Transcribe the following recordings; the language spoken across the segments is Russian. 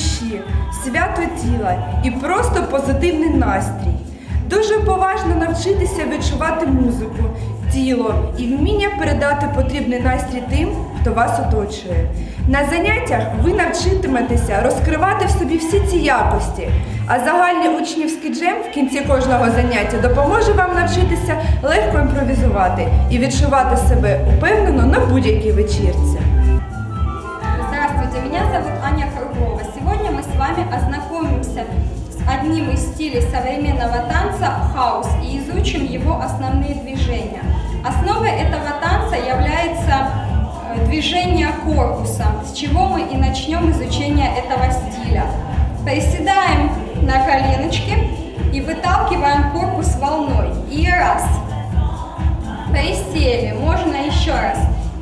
душі, свято тіла і просто позитивний настрій. Дуже поважно навчитися відчувати музику, тіло і вміння передати потрібний настрій тим, хто вас оточує. На заняттях ви навчитиметеся розкривати в собі всі ці якості, а загальний учнівський джем в кінці кожного заняття допоможе вам навчитися легко імпровізувати і відчувати себе упевнено на будь-якій вечірці. Ознакомимся с одним из стилей современного танца хаус и изучим его основные движения. Основой этого танца является э, движение корпуса, с чего мы и начнем изучение этого стиля. Приседаем на коленочки и выталкиваем корпус волной. И раз. Присели. Можно еще раз.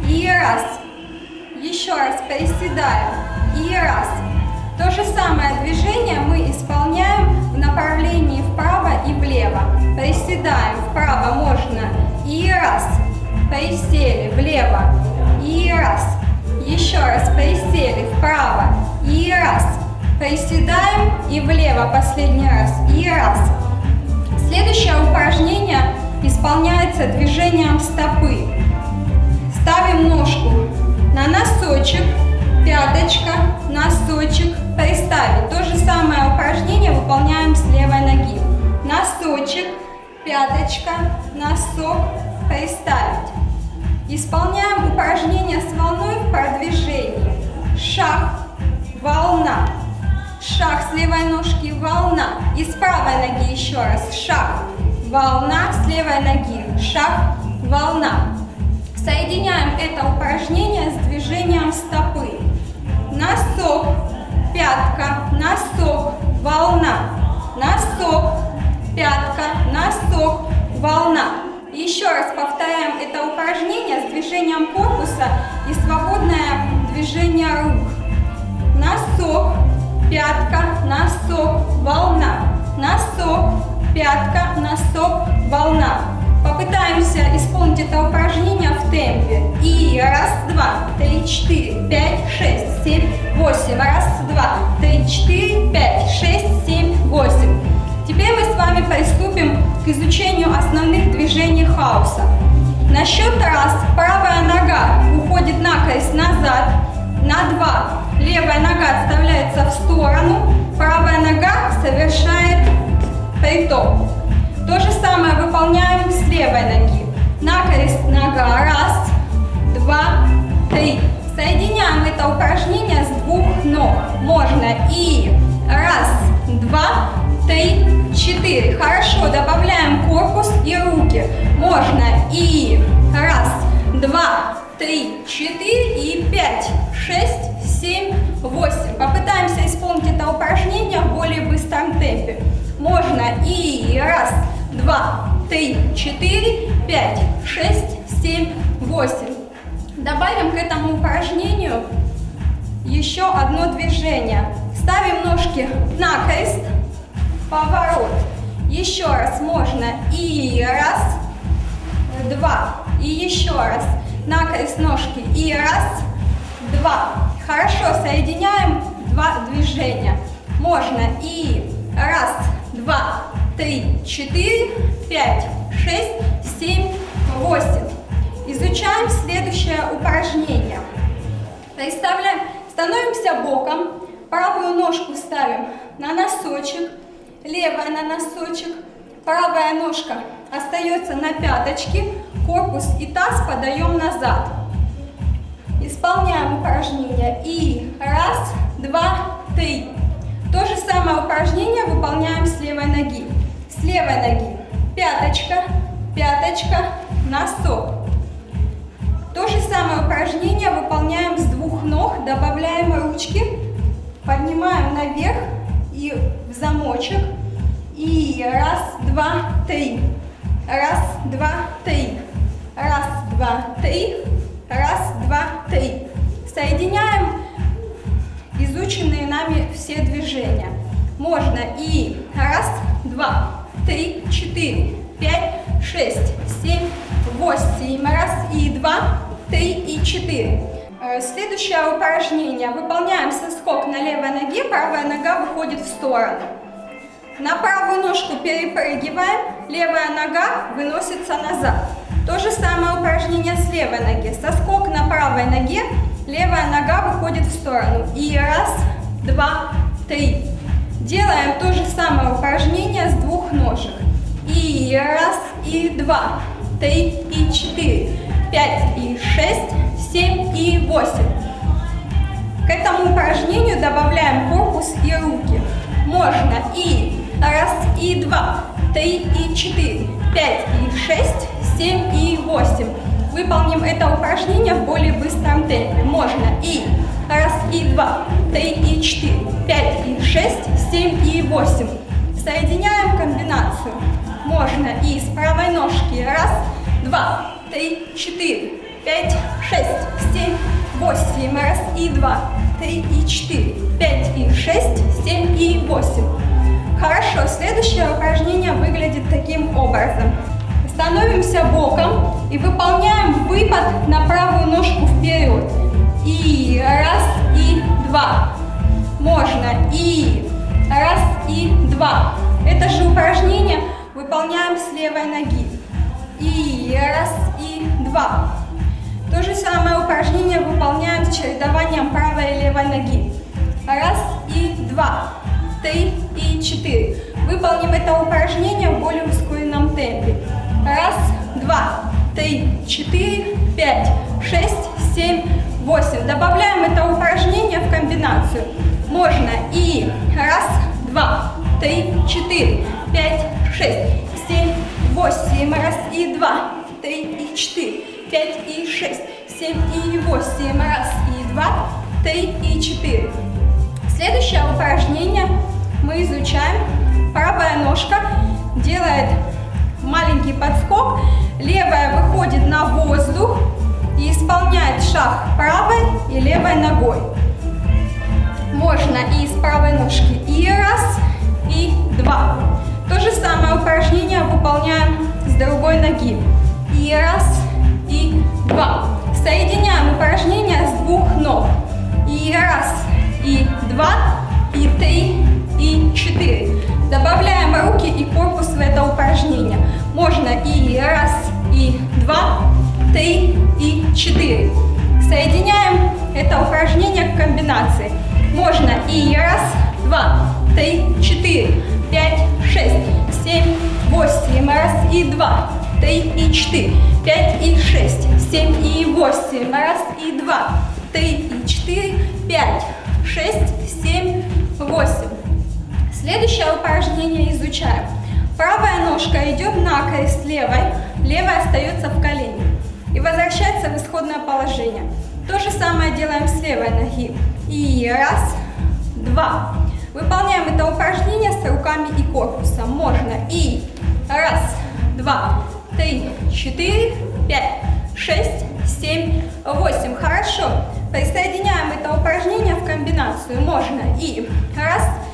И раз. Еще раз приседаем. И раз. То же самое движение мы исполняем в направлении вправо и влево. Приседаем вправо можно. И раз. Присели влево. И раз. Еще раз присели вправо. И раз. Приседаем и влево последний раз. И раз. Следующее упражнение исполняется движением стопы. Ставим ножку на носочек, пяточка, носочек, приставить. То же самое упражнение выполняем с левой ноги. Носочек, пяточка, носок, приставить. Исполняем упражнение с волной в продвижении. Шаг, волна. Шаг с левой ножки, волна. И с правой ноги еще раз. Шаг, волна, с левой ноги. Шаг, волна. Соединяем это упражнение с движением стопы. Носок, пятка, носок, волна. Носок, пятка, носок, волна. Еще раз повторяем это упражнение с движением корпуса и свободное движение рук. Носок, пятка, носок, волна. Носок, пятка, носок, волна. Попытаемся исполнить это упражнение в темпе. И раз, два, три, четыре, пять, шесть, семь, восемь. Раз, два, три, четыре, пять, шесть, семь, восемь. Теперь мы с вами приступим к изучению основных движений хаоса. На счет раз правая нога уходит накрест назад, на два левая нога отставляется в сторону, правая нога совершает притоп. То же самое выполняем нога. Раз, два, три. Соединяем это упражнение с двух ног. Можно и раз, два, три, четыре. Хорошо, добавляем корпус и руки. Можно и раз, два, три, четыре и пять, шесть, семь, восемь. Попытаемся исполнить это упражнение в более быстром темпе. Можно и раз, два, три, четыре, пять, шесть, семь, восемь. Добавим к этому упражнению еще одно движение. Ставим ножки на крест, поворот. Еще раз можно и раз, два, и еще раз на крест ножки и раз, два. Хорошо, соединяем два движения. Можно и раз, два, три, четыре, пять, шесть, семь, восемь. Изучаем следующее упражнение. Представляем, становимся боком, правую ножку ставим на носочек, левая на носочек, правая ножка остается на пяточке, корпус и таз подаем назад. Исполняем упражнение. И раз, два, три. То же самое упражнение выполняем с левой ноги. Левой ноги пяточка, пяточка, носок. То же самое упражнение выполняем с двух ног, добавляем ручки, поднимаем наверх и в замочек. И раз, два, три. Раз, два, три. Раз, два, три. Раз, два, три. Соединяем изученные нами все движения. Можно и раз, два, три, четыре, пять, шесть, семь, восемь. Раз и два, три и четыре. Э, Следующее упражнение. Выполняем соскок на левой ноге, правая нога выходит в сторону. На правую ножку перепрыгиваем, левая нога выносится назад. То же самое упражнение с левой ноги. Соскок на правой ноге, левая нога выходит в сторону. И раз, два, три. Делаем то же самое упражнение с двух ножек. И раз, и два, три, и четыре, пять, и шесть, семь, и восемь. К этому упражнению добавляем корпус и руки. Можно и раз, и два, три, и четыре, пять, и шесть, семь, и восемь. Выполним это упражнение в более быстром темпе. Можно и раз, и два, три, и четыре, пять, и шесть, семь, и восемь. Соединяем комбинацию. Можно и с правой ножки. Раз, два, три, четыре, пять, шесть, семь, восемь. Раз и два, три и четыре, пять и шесть, семь и восемь. Хорошо, следующее упражнение выглядит таким образом. Становимся боком и выполняем выпад на правую ножку вперед. И раз, и два. Можно и раз, и два. Это же упражнение выполняем с левой ноги. И раз, и два. То же самое упражнение выполняем с чередованием правой и левой ноги. Раз и два, три и четыре. Выполним это упражнение в более ускоренном темпе. Раз, два, три, четыре, пять, шесть, семь, восемь. Добавляем это упражнение в комбинацию. Можно и раз, два, три, четыре, пять, шесть, семь, восемь. Раз и два, три и четыре, пять и шесть, семь и восемь. Раз и два, три и четыре. Следующее упражнение мы изучаем. Правая ножка делает маленький подскок, левая выходит на воздух и исполняет шаг правой и левой ногой. Можно и с правой ножки. И раз, и два. То же самое упражнение выполняем с другой ноги. И раз, и два. Соединяем упражнение с двух ног. И раз, и два, и три, и четыре. Добавляем руки и корпус в это упражнение. Можно и раз, и два, три, и четыре. Соединяем это упражнение к комбинации. Можно и раз, два, три, четыре, пять, шесть, семь, восемь. Раз и два, три и четыре, пять и шесть, семь и восемь. Раз и два, три и четыре, пять, шесть, семь, восемь. Следующее упражнение изучаем. Правая ножка идет на крест левой, левая остается в колене и возвращается в исходное положение. То же самое делаем с левой ноги. И раз, два. Выполняем это упражнение с руками и корпусом. Можно и раз, два, три, четыре, пять, шесть, семь, восемь. Хорошо. Присоединяем это упражнение в комбинацию. Можно и раз, два,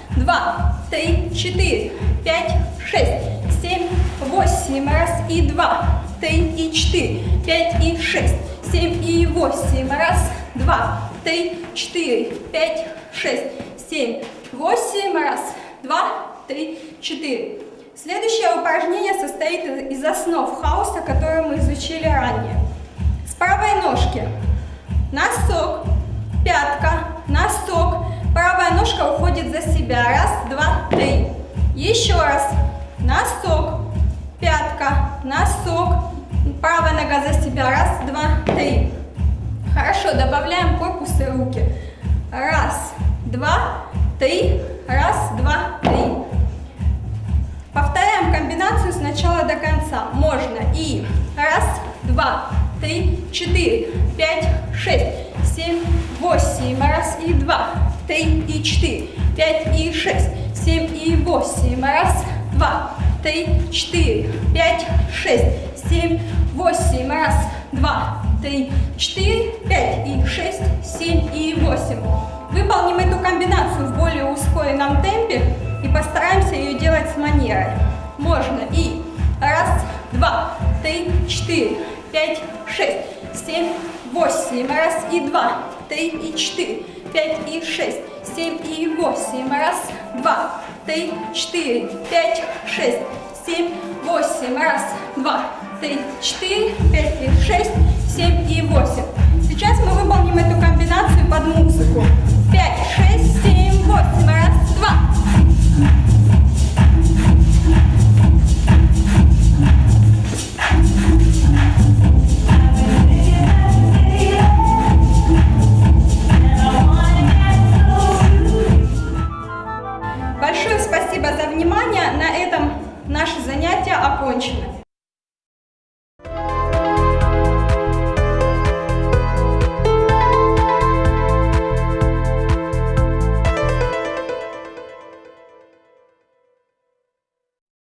три, четыре, пять, шесть, семь, восемь. Раз и два, три и четыре, пять и шесть, семь и восемь. Раз, два, три, четыре, пять, шесть, семь, восемь. Раз, два, три, четыре. Следующее упражнение состоит из основ хаоса, которые мы изучили ранее. С правой ножки носок, пятка, носок. Правая ножка уходит за себя. Раз, два, три. Еще раз. Носок, пятка, носок. Правая нога за себя. Раз, два, три. Хорошо, добавляем корпус и руки. Раз, два, три. Раз, два, три. Повторяем комбинацию с начала до конца. Можно и раз, два, три, четыре, пять, шесть, семь, восемь. Раз и два, три и четыре, пять и шесть, семь и восемь. Раз, два, три, четыре, пять, шесть, семь, восемь. Раз, два, три, четыре, пять и шесть, семь и восемь. Выполним эту комбинацию в более ускоренном темпе и постараемся ее делать с манерой. Можно и раз, два, три, четыре, пять, шесть, семь, восемь. Раз и два, три и четыре, пять и шесть, семь и восемь. Раз, два, три, четыре, пять, шесть, семь, восемь. Раз, два, три, четыре, пять и шесть, семь и восемь. Сейчас мы выполним эту комбинацию под музыку. Пять, шесть, семь, восемь. Раз, два,